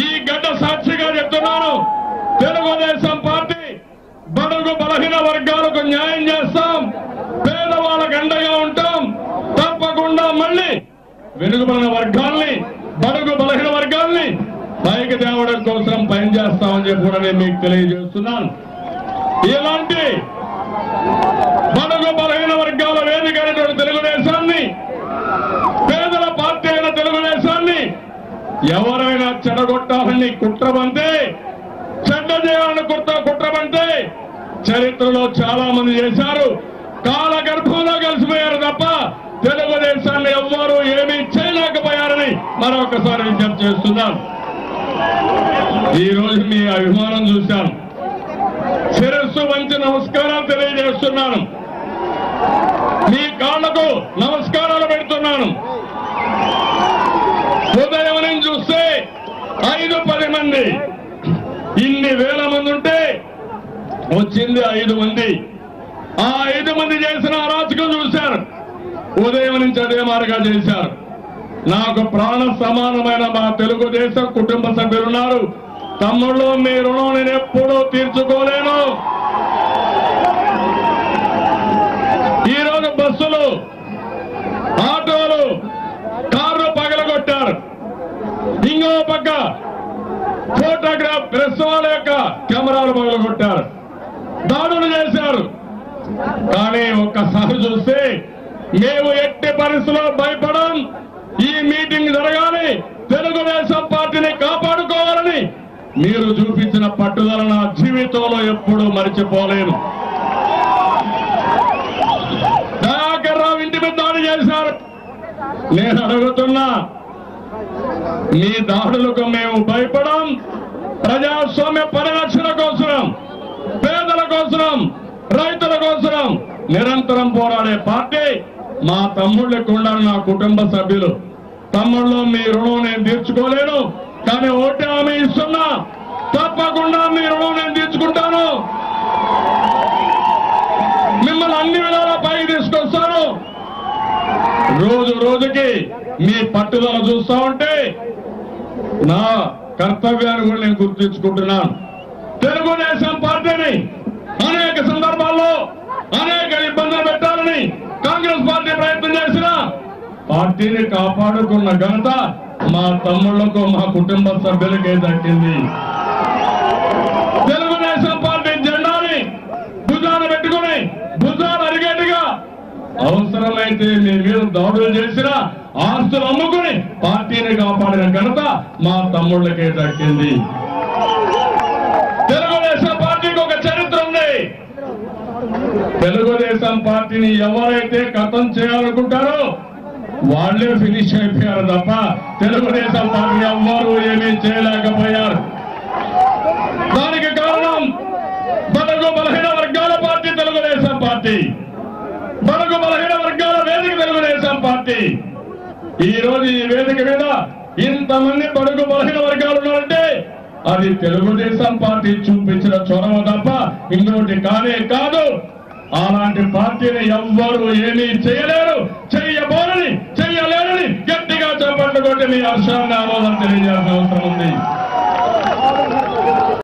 ఈ గడ్డ సాక్షిగా చెప్తున్నాను. తెలుగుదేశం పార్టీ బడుగు బలహీన వర్గాలకు న్యాయం చేస్తాం. పేదవాళ్ళకు అండగా ఉంటాం. తప్పకుండా మళ్ళీ వెనుకబడిన వర్గాల్ని బడుగు బలహీన వర్గాల్ని పైకి తేవడం కోసం పనిచేస్తామని చెప్పి కూడా నేను మీకు తెలియజేస్తున్నాను. ఇలాంటి బడుగు బలహీన వర్గాల వేదిక అయినటువంటి తెలుగుదేశాన్ని పేదల పార్టీ అయిన తెలుగుదేశాన్ని ఎవరైనా చెడగొట్టాలని కుట్రబంతే చెడ్డ చేయాలని కుట్ర కుట్రబంతే చరిత్రలో చాలా మంది చేశారు కాలగర్భంలో కలిసిపోయారు తప్ప తెలుగుదేశాన్ని ఎవ్వరూ ఏమీ చేయలేకపోయారని మరొకసారి విజ్ఞప్తి చేస్తున్నాను ఈరోజు రోజు మీ అభిమానం చూశాను శిరస్సు వంచి నమస్కారాలు తెలియజేస్తున్నాను. మీ కాళ్ళకు నమస్కారాలు పెడుతున్నాను ఉదయం నుంచి చూస్తే ఐదు పది మంది ఇన్ని వేల మంది ఉంటే వచ్చింది ఐదు మంది. ఆ ఐదు మంది చేసిన అరాచకం చూశారు. ఉదయం నుంచి అదే మారుగా చేశారు. నాకు ప్రాణ సమానమైన మా తెలుగుదేశం కుటుంబ సభ్యులున్నారు. తమ్ముళ్ళు మీ రుణం నేను ఎప్పుడూ తీర్చుకోలేను. ఈ రోజు బస్సులు ఆటోలు కార్లు పగలగొట్టారు. ఇంకో పక్క ఫోటోగ్రాఫ్ ప్రెస్ వాళ్ళ యొక్క కెమెరాలు పగలగొట్టారు. దాడులు చేశారు. కానీ ఒక్కసారి చూస్తే మేము ఎట్టి పరిస్థితుల్లో భయపడం ఈ మీటింగ్ జరగాలి తెలుగుదేశం పార్టీని కాపాడుకోవాలని మీరు చూపించిన పట్టుదల నా జీవితంలో ఎప్పుడూ మర్చిపోలేను. దయాకర్ రావు ఇంటి మీద దాడి చేశారు. నేను అడుగుతున్నా మీ దాడులకు మేము భయపడం ప్రజాస్వామ్య పరిరక్షణ కోసం పేదల కోసం రైతుల కోసం నిరంతరం పోరాడే పార్టీ మా తమ్ముళ్ళకి ఉండాలి నా కుటుంబ సభ్యులు. తమ్ముళ్ళు మీ రుణం నేను తీర్చుకోలేను కానీ ఓటే హామీ ఇస్తున్నా. తప్పకుండా మీ రుణం నేను తీర్చుకుంటాను. మిమ్మల్ని అన్ని విధాల పైకి తీసుకొస్తాను. రోజు రోజుకి మీ పట్టుదల చూస్తా ఉంటే నా కర్తవ్యాన్ని కూడా నేను గుర్తించుకుంటున్నాను. తెలుగుదేశం పార్టీని అనేక సందర్భాల్లో అనేక ఇబ్బందులు పెట్టాలని కాంగ్రెస్ పార్టీ ప్రయత్నం చేసిన పార్టీని కాపాడుకున్న ఘనత మా తమ్ముళ్ళకు మా కుటుంబ సభ్యులకే దక్కింది. తెలుగుదేశం పార్టీ జెండాని భుజాన పెట్టుకుని భుజాన అరిగేట్టుగా అవసరమైతే మీ మీద దాడులు చేసిన ఆస్తులు అమ్ముకుని పార్టీని కాపాడిన ఘనత మా తమ్ముళ్ళకే దక్కింది. తెలుగుదేశం పార్టీకి ఒక చరిత్ర ఉంది. తెలుగుదేశం పార్టీని ఎవరైతే కథం చేయాలనుకుంటారో వాళ్ళే ఫినిష్ అయిపోయారు తప్ప తెలుగుదేశం పార్టీ ఎవ్వరూ ఏమీ చేయలేకపోయారు. దానికి కారణం బడుగు బలహీన వర్గాల పార్టీ తెలుగుదేశం పార్టీ. మనకు బలహీన వర్గాల వేదిక తెలుగుదేశం పార్టీ. ఈ రోజు ఈ వేదిక మీద ఇంతమంది బడుగు బలహీన వర్గాలు ఉన్నారంటే అది తెలుగుదేశం పార్టీ చూపించిన చొరవ తప్ప ఇంకోటి కానే కాదు. అలాంటి పార్టీని ఎవ్వరూ ఏమీ చేయలేరు. చెయ్యబోరని చెయ్యలేరని గట్టిగా చెప్పండి కొట్టి మీ హర్షాన్ని ఆమోదం తెలియజేయాల్సిన అవసరం ఉంది